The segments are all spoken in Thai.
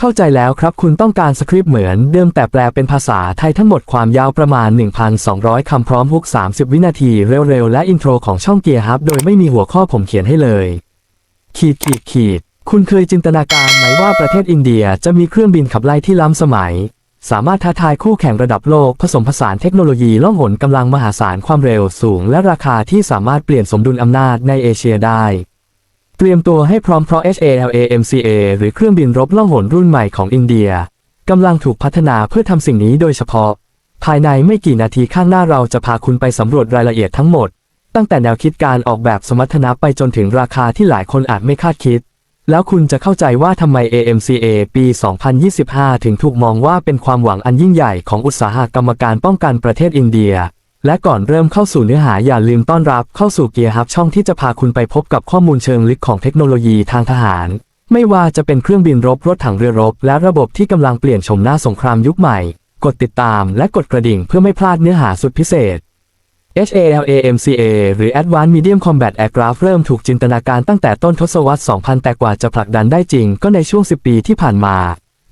เข้าใจแล้วครับคุณต้องการสคริปต์เหมือนเดิมแต่แปลเป็นภาษาไทยทั้งหมดความยาวประมาณ 1,200 คำพร้อมฮุก 30 วินาทีเร็วๆ และอินโทรของช่องเกียร์ฮับโดยไม่มีหัวข้อผมเขียนให้เลย ขีดขีดขีด คุณเคยจินตนาการไหมว่าประเทศอินเดียจะมีเครื่องบินขับไล่ที่ล้ำสมัย สามารถท้าทายคู่แข่งระดับโลกผสมผสานเทคโนโลยีล่องหนกำลังมหาศาลความเร็วสูง และราคาที่สามารถเปลี่ยนสมดุลอำนาจในเอเชียได้ เตรียมตัวให้พร้อมเพราะ HALAMCA หรือเครื่องบินรบล่องหนรุ่นใหม่ของอินเดียกำลังถูกพัฒนาเพื่อทำสิ่งนี้โดยเฉพาะ ภายในไม่กี่นาทีข้างหน้าเราจะพาคุณไปสำรวจรายละเอียดทั้งหมด ตั้งแต่แนวคิดการออกแบบสมรรถนะไปจนถึงราคาที่หลายคนอาจไม่คาดคิด แล้วคุณจะเข้าใจว่าทำไม AMCA ปี 2025 ถึงถูกมองว่าเป็นความหวังอันยิ่งใหญ่ของอุตสาหกรรมการป้องกันประเทศอินเดีย และก่อนเริ่มเข้าสู่เนื้อหาอย่าลืมต้อนรับเข้าสู่เกียร์ฮับช่องที่จะพาคุณไปพบกับข้อมูลเชิงลึกของเทคโนโลยีทางทหาร ไม่ว่าจะเป็นเครื่องบินรบรถถังเรือรบ และระบบที่กำลังเปลี่ยนชมหน้าสงครามยุคใหม่ กดติดตามและกดกระดิ่งเพื่อไม่พลาดเนื้อหาสุดพิเศษ HALAMCA หรือ Advanced Medium Combat Aircraft เริ่มถูกจินตนาการตั้งแต่ต้นทศวรรษ 2000 แต่กว่าจะผลักดันได้จริงก็ในช่วง 10 ปีที่ผ่านมา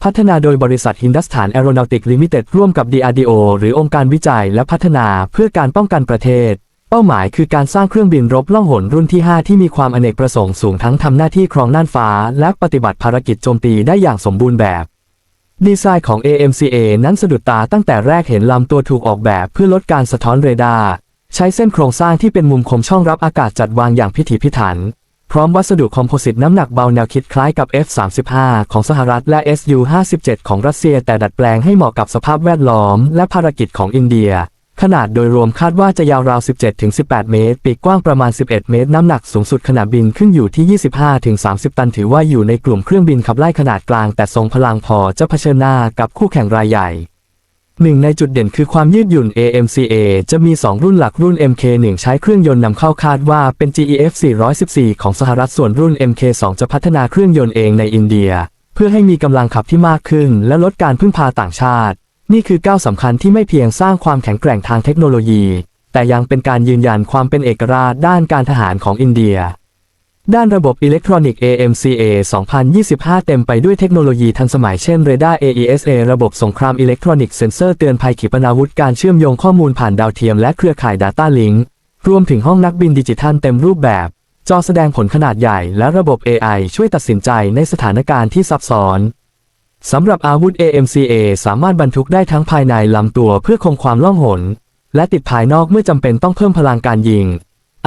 พัฒนาโดยบริษัทฮินดัสถานแอโรนอติกลิมิเต็ดร่วมกับ DRDO หรือองค์การวิจัยและพัฒนาเพื่อการป้องกันประเทศ เป้าหมายคือการสร้างเครื่องบินรบล่องหนรุ่นที่ 5 ที่มีความอเนกประสงค์สูงทั้งทำหน้าที่ครองน่านฟ้า และปฏิบัติภารกิจโจมตีได้อย่างสมบูรณ์แบบดีไซน์ของ AMCA นั้นสะดุดตาตั้งแต่แรกเห็นลำตัวถูกออกแบบเพื่อลดการสะท้อนเรดาร์ใช้เส้นโครงสร้างที่เป็นมุมคมช่องรับอากาศจัดวางอย่างพิถีพิถัน พร้อมวัสดุคอมโพสิตน้ำหนักเบาแนวคิดคล้ายกับ F-35 ของสหรัฐและ Su-57 ของรัสเซียแต่ดัดแปลงให้เหมาะกับสภาพแวดล้อมและภารกิจของอินเดีย ขนาดโดยรวมคาดว่าจะยาวราว 17-18 เมตร ปีกกว้างประมาณ 11 เมตร น้ำหนักสูงสุดขณะบินขึ้นอยู่ที่ 25-30 ตันถือว่าอยู่ในกลุ่มเครื่องบินขับไล่ขนาดกลางแต่ทรงพลังพอจะเผชิญหน้ากับคู่แข่งรายใหญ่ หนึ่งในจุดเด่นคือความยืดหยุ่น AMCA จะมี 2 รุ่นหลักรุ่น MK1 ใช้เครื่องยนต์นำเข้าคาดว่าเป็น GEF 414 ของสหรัฐส่วนรุ่น MK2 จะพัฒนาเครื่องยนต์เองในอินเดีย เพื่อให้มีกำลังขับที่มากขึ้น และลดการพึ่งพาต่างชาติ นี่คือก้าวสำคัญที่ไม่เพียงสร้างความแข็งแกร่งทางเทคโนโลยี แต่ยังเป็นการยืนยันความเป็นเอกราชด้านการทหารของอินเดีย ด้านระบบอิเล็กทรอนิกส์ AMCA 2025 เต็มไปด้วยเทคโนโลยีทันสมัยเช่นเรดาร์ AESA ระบบสงครามอิเล็กทรอนิกส์เซ็นเซอร์เตือนภัยขีปนาวุธการเชื่อมโยงข้อมูลผ่านดาวเทียมและเครือข่าย Data Link รวมถึงห้องนักบินดิจิทัลเต็มรูปแบบ จอแสดงผลขนาดใหญ่และระบบ AI ช่วยตัดสินใจในสถานการณ์ที่ซับซ้อนสำหรับอาวุธ AMCA สามารถบรรทุกได้ทั้งภายในลำตัวเพื่อคงความล่องหน และติดภายนอกเมื่อจำเป็นต้องเพิ่มพลังการยิง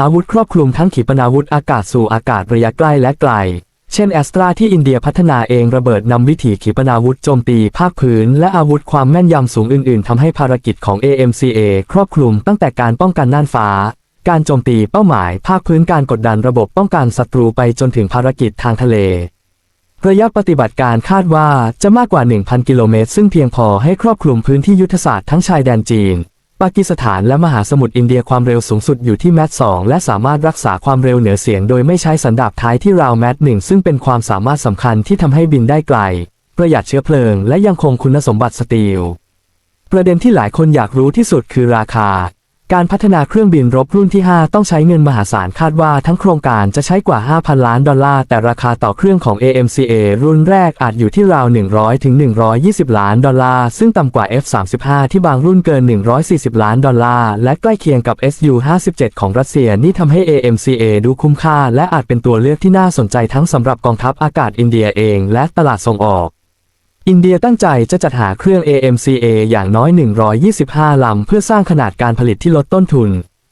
อาวุธครอบคลุมทั้งขีปนาวุธอากาศสู่อากาศระยะใกล้และไกล เช่นแอสตราที่อินเดียพัฒนาเองระเบิดนำวิถีขีปนาวุธโจมตีภาคพื้น และอาวุธความแม่นยำสูงอื่น ๆทำให้ภารกิจของ AMCA ครอบคลุมตั้งแต่การป้องกันน่านฟ้า การโจมตีเป้าหมายภาคพื้นการกดดันระบบป้องกันศัตรูไปจนถึงภารกิจทางทะเลระยะปฏิบัติการคาดว่าจะมากกว่า 1,000 กิโลเมตร ซึ่งเพียงพอให้ครอบคลุมพื้นที่ยุทธศาสตร์ทั้งชายแดนจีน ปากีสถานและมหาสมุทรอินเดียความเร็วสูงสุดอยู่ที่แมท2และสามารถรักษาความเร็วเหนือเสียงโดยไม่ใช้สันดาปท้ายที่ราวแมทหนึ่งซึ่งเป็นความสามารถสำคัญที่ทำให้บินได้ไกล ประหยัดเชื้อเพลิง และยังคงคุณสมบัติสตีล ประเด็นที่หลายคนอยากรู้ที่สุดคือราคา การพัฒนาเครื่องบินรบรุ่นที่ 5 ต้องใช้เงินมหาศาลคาดว่าทั้งโครงการจะใช้กว่า 5,000 ล้านดอลลาร์ แต่ราคาต่อเครื่องของ AMCA รุ่นแรกอาจอยู่ที่ราว 100 ถึง 120 ล้านดอลลาร์ ซึ่งต่ำกว่า F35 ที่บางรุ่นเกิน 140 ล้านดอลลาร์ และใกล้เคียงกับ Su-57 ของรัสเซียนี่ทำให้ AMCA ดูคุ้มค่า และอาจเป็นตัวเลือกที่น่าสนใจทั้งสำหรับกองทัพอากาศอินเดียเอง และตลาดส่งออก อินเดียตั้งใจจะจัดหาเครื่อง AMCA อย่างน้อย 125 ลำ เพื่อสร้างขนาดการผลิตที่ลดต้นทุน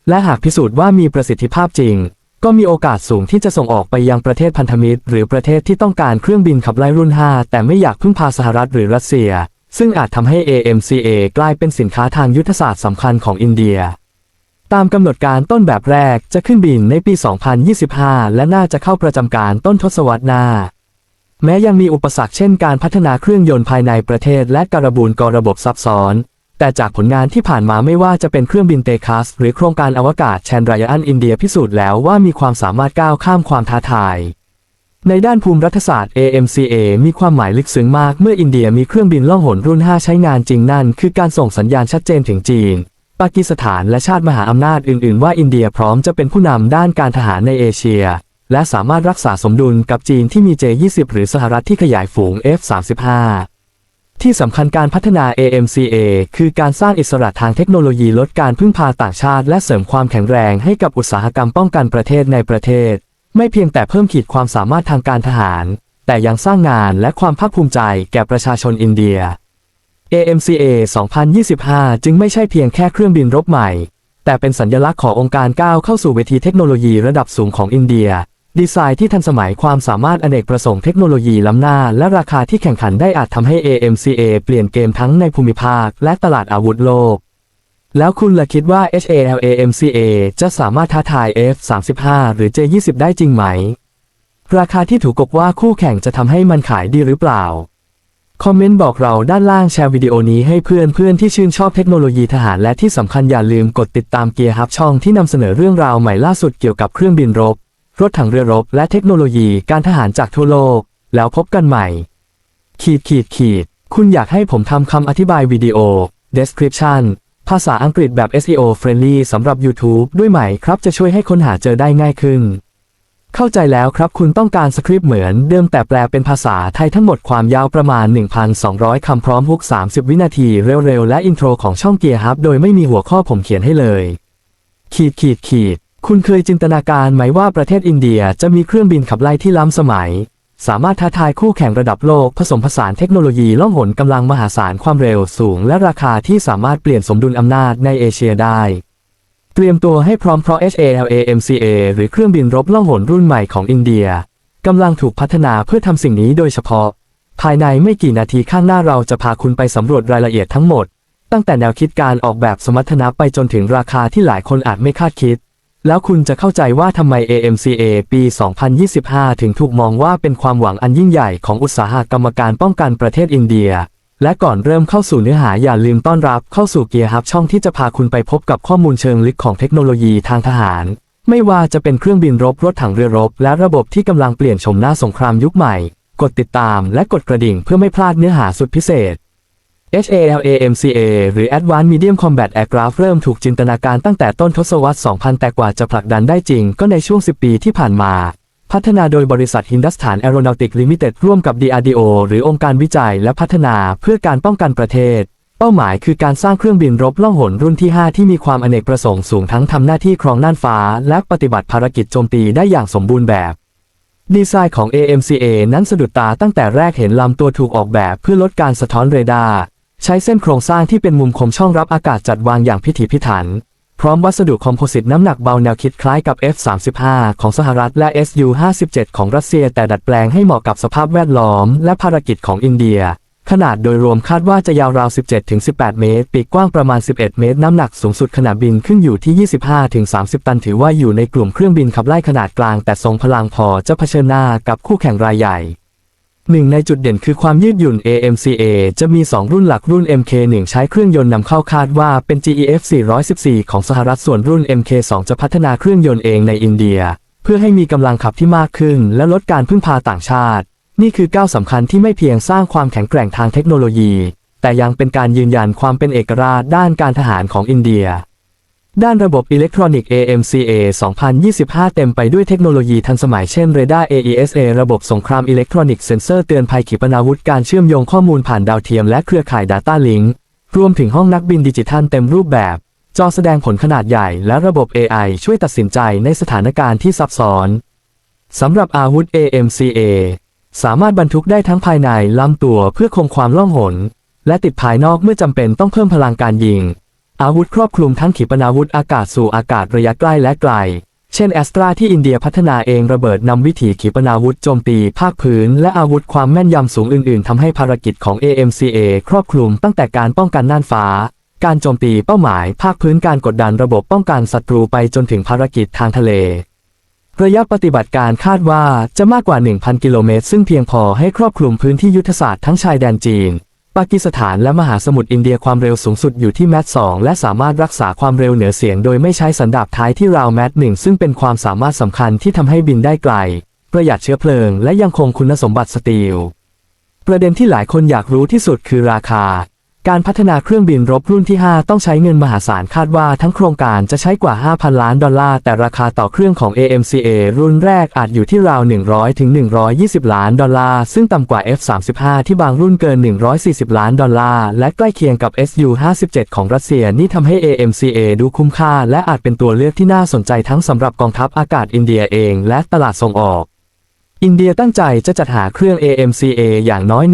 และหากพิสูจน์ว่ามีประสิทธิภาพจริง ก็มีโอกาสสูงที่จะส่งออกไปยังประเทศพันธมิตร หรือประเทศที่ต้องการเครื่องบินขับไล่รุ่น 5 แต่ไม่อยากพึ่งพาสหรัฐหรือรัสเซีย ซึ่งอาจทำให้ AMCA กลายเป็นสินค้าทางยุทธศาสตร์สำคัญของอินเดีย ตามกำหนดการต้นแบบแรกจะขึ้นบินในปี 2025 และน่าจะเข้าประจำการต้นทศวรรษหน้า แม้ยังมีอุปสรรคเช่นการพัฒนาเครื่องยนต์ภายในประเทศและการบูนกระบบซับซ้อน แต่จากผลงานที่ผ่านมาไม่ว่าจะเป็นเครื่องบินเตคัสหรือโครงการอวกาศแชนดรยอันอินเดียพิสูจน์แล้วว่ามีความสามารถก้าวข้ามความท้าทาย ในด้านภูมิรัฐศาสตร์ AMCA มีความหมายลึกซึ้งมากเมื่ออินเดียมีเครื่องบินล่องหนรุ่น 5 ใช้งานจริงนั่น คือการส่งสัญญาณชัดเจนถึงจีน ปากีสถานและชาติมหาอำนาจอื่น ๆ ว่าอินเดียพร้อมจะเป็นผู้นำด้านการทหารในเอเชีย และสามารถรักษาสมดุลกับจีนที่มี J20 หรือสหรัฐที่ขยายฝูง F35 ที่สำคัญการพัฒนา AMCA คือการสร้างอิสระทางเทคโนโลยีลดการพึ่งพาต่างชาติ และเสริมความแข็งแรงให้กับอุตสาหกรรมป้องกันประเทศในประเทศ ไม่เพียงแต่เพิ่มขีดความสามารถทางการทหาร แต่ยังสร้างงานและความภาคภูมิใจแก่ประชาชนอินเดีย AMCA 2025 จึงไม่ใช่เพียงแค่เครื่องบินรบใหม่ แต่เป็นสัญลักษณ์ขององค์การก้าวเข้าสู่เวทีเทคโนโลยีระดับสูงของอินเดีย ดีไซน์ที่ทันสมัยความสามารถอเนกประสงค์เทคโนโลยีล้ำหน้า และราคาที่แข่งขันได้อาจทำให้ AMCA เปลี่ยนเกมทั้งในภูมิภาค และตลาดอาวุธโลก แล้วคุณล่ะคิดว่า HALAMCA จะสามารถท้าทาย F35 หรือ J20 ได้จริงไหม ราคาที่ถูกกบว่าคู่แข่งจะทำให้มันขายดีหรือเปล่า คอมเมนต์บอกเราด้านล่างแชร์วิดีโอนี้ให้เพื่อนเพื่อนๆที่ชื่นชอบเทคโนโลยีทหารและที่สำคัญอย่าลืมกดติดตามเกียร์ฮับช่องที่นำเสนอเรื่องราวใหม่ล่าสุดเกี่ยวกับเครื่องบินรบ รถถังเรือรบและเทคโนโลยีการทหารจากทั่วโลก แล้วพบกันใหม่ ขีดขีดขีด คุณอยากให้ผมทำคำอธิบายวิดีโอ description ภาษาอังกฤษแบบ SEO friendly สำหรับ YouTube ด้วยไหมครับจะช่วยให้ค้นหาเจอได้ง่ายขึ้น เข้าใจแล้วครับคุณต้องการสคริปต์เหมือนเดิมแต่แปลเป็นภาษาไทยทั้งหมดความยาวประมาณ 1,200 คำพร้อมฮุก 30 วินาทีเร็วๆ และอินโทรของช่องเกียร์ฮับโดยไม่มีหัวข้อผมเขียนให้เลย ขีดขีดขีด คุณเคยจินตนาการไหมว่าประเทศอินเดียจะมีเครื่องบินขับไล่ที่ล้ำสมัย สามารถท้าทายคู่แข่งระดับโลกผสมผสานเทคโนโลยีล่องหนกำลังมหาศาลความเร็วสูง และราคาที่สามารถเปลี่ยนสมดุลอำนาจในเอเชียได้ เตรียมตัวให้พร้อมเพราะ HALAMCA หรือเครื่องบินรบล่องหนรุ่นใหม่ของอินเดียกำลังถูกพัฒนาเพื่อทำสิ่งนี้โดยเฉพาะ ภายในไม่กี่นาทีข้างหน้าเราจะพาคุณไปสำรวจรายละเอียดทั้งหมด ตั้งแต่แนวคิดการออกแบบสมรรถนะไปจนถึงราคาที่หลายคนอาจไม่คาดคิด แล้วคุณจะเข้าใจว่าทำไม AMCA ปี 2025 ถึงถูกมองว่าเป็นความหวังอันยิ่งใหญ่ของอุตสาหกรรมการป้องกันประเทศอินเดีย และก่อนเริ่มเข้าสู่เนื้อหาอย่าลืมต้อนรับเข้าสู่เกียร์ฮับช่องที่จะพาคุณไปพบกับข้อมูลเชิงลึกของเทคโนโลยีทางทหาร ไม่ว่าจะเป็นเครื่องบินรบรถถังเรือรบ และระบบที่กำลังเปลี่ยนชมหน้าสงครามยุคใหม่ กดติดตามและกดกระดิ่งเพื่อไม่พลาดเนื้อหาสุดพิเศษ HALAMCA หรือ Advanced Medium Combat Aircraft เริ่มถูกจินตนาการตั้งแต่ต้นทศวรรษ 2000 แต่กว่าจะผลักดันได้จริงก็ในช่วง 10 ปีที่ผ่านมา พัฒนาโดยบริษัทฮินดัสถานแอโรนอติกลิมิเต็ดร่วมกับ DRDO หรือองค์การวิจัยและพัฒนาเพื่อการป้องกันประเทศ เป้าหมายคือการสร้างเครื่องบินรบล่องหนรุ่นที่ 5 ที่มีความอเนกประสงค์สูงทั้งทำหน้าที่ครองน่านฟ้า และปฏิบัติภารกิจโจมตีได้อย่างสมบูรณ์แบบดีไซน์ของ AMCA นั้นสะดุดตาตั้งแต่แรกเห็นลำตัวถูกออกแบบเพื่อลดการสะท้อนเรดาร์ ใช้เส้นโครงสร้างที่เป็นมุมคมช่องรับอากาศจัดวางอย่างพิถีพิถัน พร้อมวัสดุคอมโพสิตน้ำหนักเบาแนวคิดคล้ายกับ F35 ของสหรัฐและ Su-57 ของรัสเซีย แต่ดัดแปลงให้เหมาะกับสภาพแวดล้อม และภารกิจของอินเดีย ขนาดโดยรวมคาดว่าจะยาวราว 17-18 เมตร ปีกกว้างประมาณ 11 เมตร น้ำหนักสูงสุดขณะบินขึ้นอยู่ที่ 25-30 ตัน ถือว่าอยู่ในกลุ่มเครื่องบินขับไล่ขนาดกลาง แต่ทรงพลังพอจะเผชิญหน้ากับคู่แข่งรายใหญ่ หนึ่งในจุดเด่นคือความยืดหยุ่น AMCA จะมี 2 รุ่นหลักรุ่น MK1 ใช้เครื่องยนต์นำเข้าคาดว่าเป็น GEF 414 ของสหรัฐส่วนรุ่น MK2 จะพัฒนาเครื่องยนต์เองในอินเดีย เพื่อให้มีกำลังขับที่มากขึ้น และลดการพึ่งพาต่างชาติ นี่คือก้าวสำคัญที่ไม่เพียงสร้างความแข็งแกร่งทางเทคโนโลยี แต่ยังเป็นการยืนยันความเป็นเอกราชด้านการทหารของอินเดีย ด้านระบบอิเล็กทรอนิกส์ AMCA 2025 เต็มไปด้วยเทคโนโลยีทันสมัยเช่นเรดาร์ AESA ระบบสงครามอิเล็กทรอนิกส์เซ็นเซอร์เตือนภัยขีปนาวุธการเชื่อมโยงข้อมูลผ่านดาวเทียมและเครือข่าย Data Link รวมถึงห้องนักบินดิจิทัลเต็มรูปแบบ จอแสดงผลขนาดใหญ่และระบบ AI ช่วยตัดสินใจในสถานการณ์ที่ซับซ้อนสำหรับอาวุธ AMCA สามารถบรรทุกได้ทั้งภายในลำตัวเพื่อคงความล่องหน และติดภายนอกเมื่อจำเป็นต้องเพิ่มพลังการยิง อาวุธครอบคลุมทั้งขีปนาวุธอากาศสู่อากาศระยะใกล้และไกล เช่นแอสตราที่อินเดียพัฒนาเองระเบิดนำวิถีขีปนาวุธโจมตีภาคพื้น และอาวุธความแม่นยำสูงอื่นๆทำให้ภารกิจของ AMCA ครอบคลุมตั้งแต่การป้องกันน่านฟ้า การโจมตีเป้าหมายภาคพื้นการกดดันระบบป้องกันศัตรูไปจนถึงภารกิจทางทะเลระยะปฏิบัติการคาดว่าจะมากกว่า 1,000 กิโลเมตร ซึ่งเพียงพอให้ครอบคลุมพื้นที่ยุทธศาสตร์ทั้งชายแดนจีน ปากีสถานและมหาสมุทรอินเดียความเร็วสูงสุดอยู่ที่แมท2และสามารถรักษาความเร็วเหนือเสียงโดยไม่ใช้สันดาปท้ายที่ราวแมท1ซึ่งเป็นความสามารถสำคัญที่ทำให้บินได้ไกล ประหยัดเชื้อเพลิงและยังคงคุณสมบัติสตีล ประเด็นที่หลายคนอยากรู้ที่สุดคือราคา การพัฒนาเครื่องบินรบรุ่นที่ 5 ต้องใช้เงินมหาศาลคาดว่าทั้งโครงการจะใช้กว่า 5,000 ล้านดอลลาร์ แต่ราคาต่อเครื่องของ AMCA รุ่นแรกอาจอยู่ที่ราว 100 ถึง 120 ล้านดอลลาร์ ซึ่งต่ำกว่า F-35 ที่บางรุ่นเกิน 140 ล้านดอลลาร์ และใกล้เคียงกับ Su-57 ของรัสเซียนี่ทำให้ AMCA ดูคุ้มค่า และอาจเป็นตัวเลือกที่น่าสนใจทั้งสำหรับกองทัพอากาศอินเดียเอง และตลาดส่งออก อินเดียตั้งใจจะจัดหาเครื่อง AMCA อย่างน้อย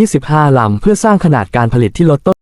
125 ลำ เพื่อสร้างขนาดการผลิตที่ลดต้น